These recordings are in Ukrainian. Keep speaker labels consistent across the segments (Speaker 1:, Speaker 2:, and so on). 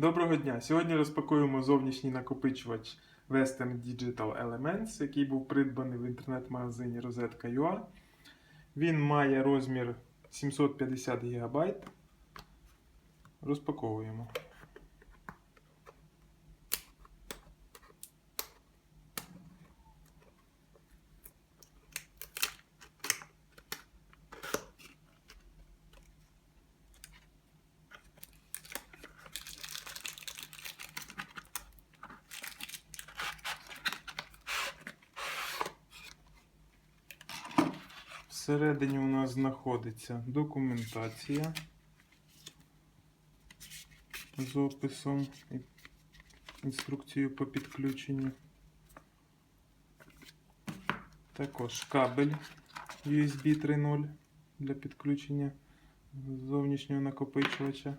Speaker 1: Доброго дня! Сьогодні розпакуємо зовнішній накопичувач Western Digital Elements, який був придбаний в інтернет-магазині Rosetka.ua. Він має розмір 750 ГБ. Розпаковуємо. Всередині у нас знаходиться документація з описом і інструкцією по підключенню. Також кабель USB 3.0 для підключення зовнішнього накопичувача.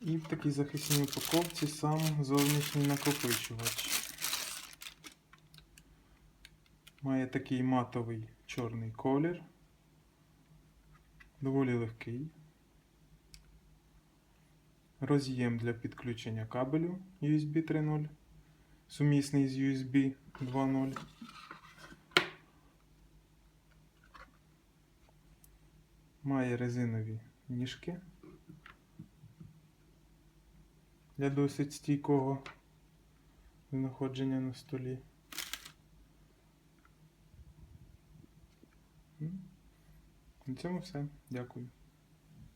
Speaker 1: І в такій захисній упаковці сам зовнішній накопичувач. Має такий матовий чорний колір. Доволі легкий. Роз'єм для підключення кабелю USB 3.0, сумісний з USB 2.0. Має резинові ніжки для досить стійкого знаходження на столі. На цьому все. Дякую.